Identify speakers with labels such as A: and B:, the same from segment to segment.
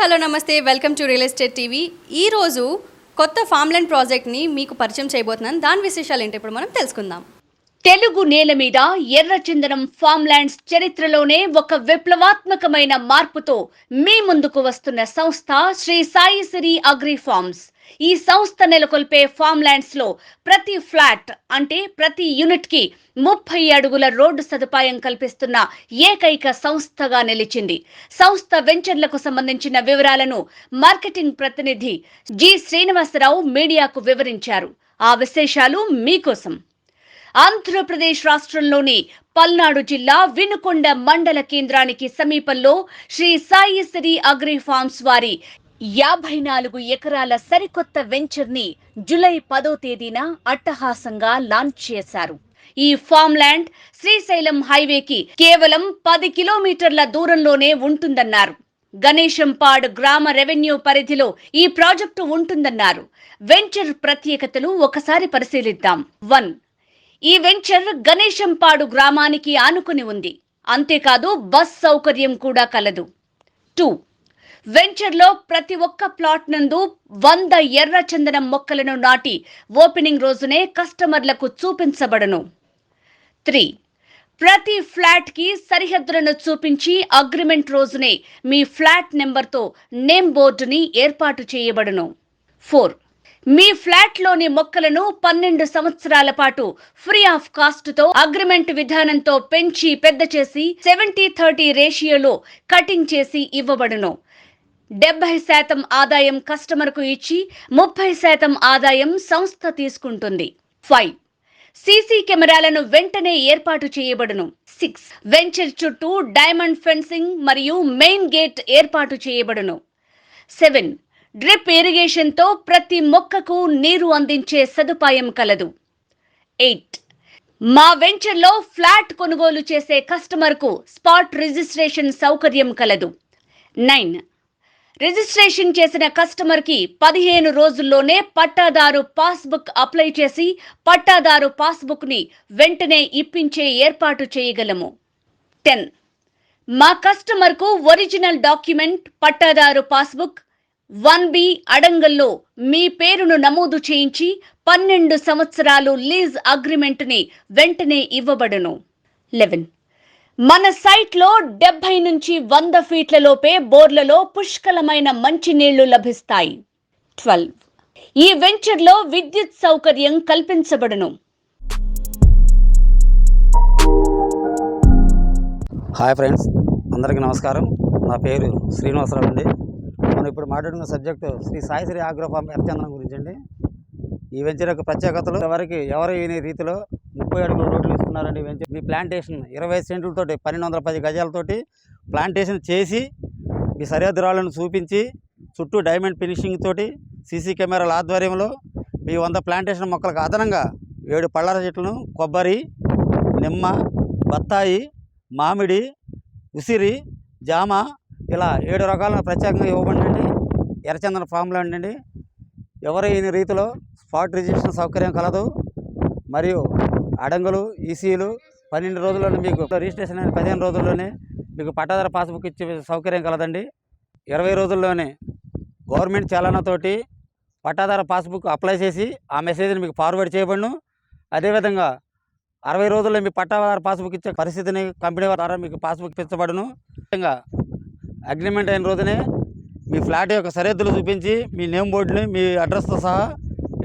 A: Hello నమస్తే. Welcome to real estate TV. ఈరోజు కొత్త ఫార్మ్లాండ్ ప్రాజెక్ట్ని మీకు పరిచయం చేయబోతున్నాను. దాని విశేషాలు ఏంటి ఇప్పుడు మనం తెలుసుకుందాం.
B: తెలుగు నేల మీద ఎర్రచందనం ల్యాండ్స్ చరిత్రలోనే ఒక విప్లవాత్మకమైన మార్పుతో మీ ముందుకు వస్తున్న సంస్థ శ్రీ సాయి సిరి అగ్రి ఫార్మ్స్ ఈ సంస్థ నెలకొల్పే ఫార్మ్లాండ్స్లో ప్రతి ఫ్లాట్ అంటే ప్రతి యూనిట్కి ముప్పై అడుగుల రోడ్డు సదుపాయం కల్పిస్తున్న ఏకైక సంస్థగా నిలిచింది. సంస్థ వెంచర్లకు సంబంధించిన వివరాలను మార్కెటింగ్ ప్రతినిధి జి. శ్రీనివాసరావు మీడియాకు వివరించారు. ఆ విశేషాలు మీకోసం. ఆంధ్రప్రదేశ్ రాష్ట్రంలోని పల్నాడు జిల్లా వినుకొండ మండల కేంద్రానికి సమీపంలో శ్రీ సాయి శ్రీ అగ్రి ఫార్మ్స్ వారి యాభై నాలుగు ఎకరాల సరికొత్త వెంచర్ని జులై పదో తేదీన అట్టహాసంగా లాంచ్ చేశారు. ఈ ఫామ్ ల్యాండ్ శ్రీశైలం హైవేకి కేవలం పది కిలోమీటర్ల దూరంలోనే ఉంటుందన్నారు. గణేశంపాడ్ గ్రామ రెవెన్యూ పరిధిలో ఈ ప్రాజెక్టు ఉంటుందన్నారు. వెంచర్ ప్రత్యేకతలు ఒకసారి పరిశీలిద్దాం. వన్. ఈ వెంచర్ గణేశంపాడు గ్రామానికి ఆనుకుని ఉంది. అంతేకాదు బస్ సౌకర్యం కూడా కలదు. టూ. వెంచర్లో ప్రతి ఒక్క ప్లాట్ నందు వంద ఎర్ర చందనం మొక్కలను నాటి ఓపెనింగ్ రోజునే కస్టమర్లకు చూపించబడను. త్రీ. ప్రతి ఫ్లాట్కి సరిహద్దులను చూపించి అగ్రిమెంట్ రోజునే మీ ఫ్లాట్ నెంబర్తో నేమ్ బోర్డుని ఏర్పాటు చేయబడును. ఫోర్. మీ ఫ్లాట్లోని మొక్కలను పన్నెండు సంవత్సరాల పాటు ఫ్రీ ఆఫ్ కాస్ట్తో అగ్రిమెంట్ విధానంతో పెంచి పెద్ద చేసి సెవెంటీ థర్టీ రేషియోలో కటింగ్ చేసి ఇవ్వబడును. డెబ్బై శాతం ఆదాయం కస్టమర్కు ఇచ్చి ముప్పై శాతం ఆదాయం సంస్థ తీసుకుంటుంది. ఫైవ్. సీసీ కెమెరాలను వెంటనే ఏర్పాటు చేయబడును. సిక్స్. వెంచర్ చుట్టూ డైమండ్ ఫెన్సింగ్ మరియు మెయిన్ గేట్ ఏర్పాటు చేయబడును. సెవెన్. డ్రిప్ ఇరిగేషన్తో ప్రతి మొక్కకు నీరు అందించే సదుపాయం కలదు. ఎయిట్. మా వెంచర్లో ఫ్లాట్ కొనుగోలు చేసే కస్టమర్కు స్పాట్ రిజిస్ట్రేషన్ సౌకర్యం కలదు. నైన్. రిజిస్ట్రేషన్ చేసిన కస్టమర్కి పదిహేను రోజుల్లోనే పట్టాదారు పాస్బుక్ అప్లై చేసి పట్టాదారు పాస్బుక్ని వెంటనే ఇప్పించే ఏర్పాటు చేయగలము. టెన్. మా కస్టమర్కు ఒరిజినల్ డాక్యుమెంట్ పట్టాదారు పాస్బుక్ వన్ బి అడంగల్లో మీ పేరును నమోదు చేయించి పన్నెండు సంవత్సరాలు లీజ్ అగ్రిమెంట్ని వెంటనే ఇవ్వబడును. లెవెన్. మన సైట్లో డెబ్బై నుంచి వంద ఫీట్ల లోపే బోర్లలో పుష్కలమైన మంచినీళ్ళు లభిస్తాయి. ట్వెల్వ్. ఈ వెంచర్లో విద్యుత్ సౌకర్యం కల్పించబడును.
C: హాయ్ ఫ్రెండ్స్ అందరికీ నమస్కారం. నా పేరు శ్రీనివాసరావు అండి. మనం ఇప్పుడు మాట్లాడుకున్న subject Shri Sai Shri agro farm ఎర్చందనం గురించి అండి. ఈ వెంచర్ యొక్క ప్రత్యేకతలు ఎవరికి ఎవరు ఈ రీతిలో ముప్పై అడుగుల రోడ్లు ఇస్తున్నారండి మీ ప్లాంటేషన్ ఇరవై సెంట్లతోటి పన్నెండు వందల పది గజాలతోటి ప్లాంటేషన్ చేసి మీ సరిహద్దు రాళ్ళను చూపించి చుట్టూ డైమండ్ ఫినిషింగ్ తోటి సీసీ కెమెరాల ఆధ్వర్యంలో మీ వంద ప్లాంటేషన్ మొక్కలకు అదనంగా ఏడు పళ్ళార చెట్లను కొబ్బరి నిమ్మ బత్తాయి మామిడి ఉసిరి జామ ఇలా ఏడు రకాల ప్రత్యేకంగా ఇవ్వబడిందండి ఎర్రచందన ఫామ్లో అండి ఎవరైన రీతిలో స్పాట్ రిజిస్ట్రేషన్ సౌకర్యం కలదు. మరియు అడంగులు ఈసీలు పన్నెండు రోజుల్లోనే మీకు రిజిస్ట్రేషన్ అయిన పదిహేను రోజుల్లోనే మీకు పట్టాదార పాస్బుక్ ఇచ్చే సౌకర్యం కలదండి. ఇరవై రోజుల్లోనే గవర్నమెంట్ చలనతోటి పట్టాదార పాస్బుక్ అప్లై చేసి ఆ మెసేజ్ని మీకు ఫార్వర్డ్ చేయబడును. అదేవిధంగా అరవై రోజుల్లో మీ పట్టాదార పాస్బుక్ ఇచ్చే పరిస్థితిని కంపెనీ ద్వారా మీకు పాస్బుక్ ఇప్పించబడును. ముఖ్యంగా అగ్రిమెంట్ అయిన రోజునే మీ ఫ్లాట్ యొక్క సరిహద్దులు చూపించి మీ నేమ్ బోర్డుని మీ అడ్రస్తో సహా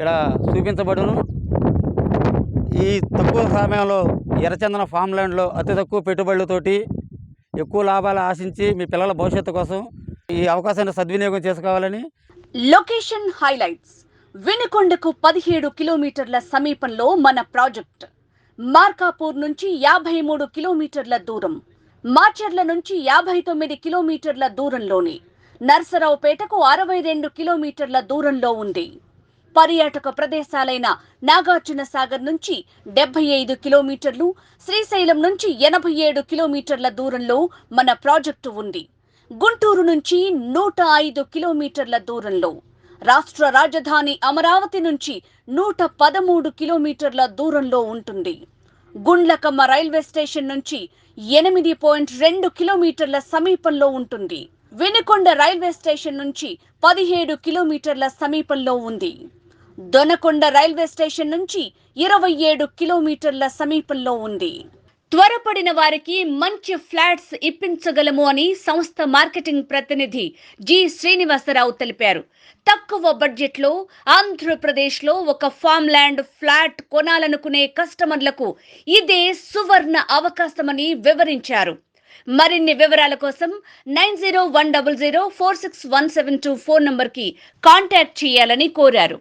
C: ఇలా చూపించబడును. ఈ తక్కువ సమయంలో ఎర్రచందన ఫామ్ ల్యాండ్లో అతి తక్కువ పెట్టుబడులతోటి ఎక్కువ లాభాలు ఆశించి మీ పిల్లల భవిష్యత్తు కోసం ఈ అవకాశాన్ని సద్వినియోగం చేసుకోవాలని
B: లొకేషన్ హైలైట్స్. వినుకొండకు పదిహేడు కిలోమీటర్ల సమీపంలో మన ప్రాజెక్ట్. మార్కాపూర్ నుంచి యాభై మూడు కిలోమీటర్ల దూరం. మాచర్ల నుంచి యాభై తొమ్మిది కిలోమీటర్ల దూరంలోని. నర్సరావుపేటకు అరవై రెండు కిలోమీటర్ల దూరంలో ఉంది. పర్యాటక ప్రదేశాలైన నాగార్జున సాగర్ నుంచి డెబ్బై ఐదు కిలోమీటర్లు శ్రీశైలం నుంచి ఎనభై ఏడు కిలోమీటర్ల దూరంలో మన ప్రాజెక్టు ఉంది. గుంటూరు నుంచి నూట ఐదు కిలోమీటర్ల దూరంలో రాష్ట్ర రాజధాని అమరావతి నుంచి నూట పదమూడు కిలోమీటర్ల దూరంలో ఉంటుంది. గుండ్లకమ్మ రైల్వే స్టేషన్ నుంచి ఎనిమిది పాయింట్ రెండు కిలోమీటర్ల సమీపంలో ఉంటుంది. వెనుకొండ రైల్వే స్టేషన్ నుంచి పదిహేడు కిలోమీటర్ల సమీపంలో ఉంది. దొనకొండ రైల్వే స్టేషన్ నుంచి ఇరవై ఏడు కిలోమీటర్ల సమీపంలో ఉంది. త్వరపడిన వారికి మంచి ఫ్లాట్స్ ఇప్పించగలము అని సంస్థ మార్కెటింగ్ ప్రతినిధి జి. శ్రీనివాసరావు తెలిపారు. తక్కువ బడ్జెట్లో ఆంధ్రప్రదేశ్లో ఒక ఫామ్ ల్యాండ్ ఫ్లాట్ కొనాలనుకునే కస్టమర్లకు ఇదే సువర్ణ అవకాశమని వివరించారు. మరిన్ని వివరాల కోసం nine zero one double zero four six one seven two phone నంబర్కి కాంటాక్ట్ చేయాలని కోరారు.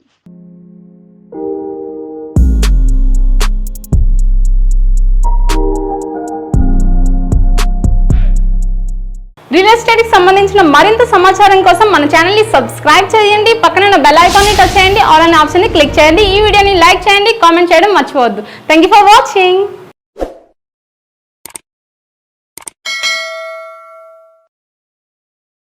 D: రియల్ ఎస్టేట్కి సంబంధించిన మరింత సమాచారం కోసం మన ఛానల్ని సబ్స్క్రైబ్ చేయండి. పక్కన బెల్ ఐకాన్ని టచ్ చేయండి. ఆల్ అనే ఆప్షన్ని క్లిక్ చేయండి. ఈ వీడియోని లైక్ చేయండి. కామెంట్ చేయడం మర్చిపోవద్దు. Thank you for watching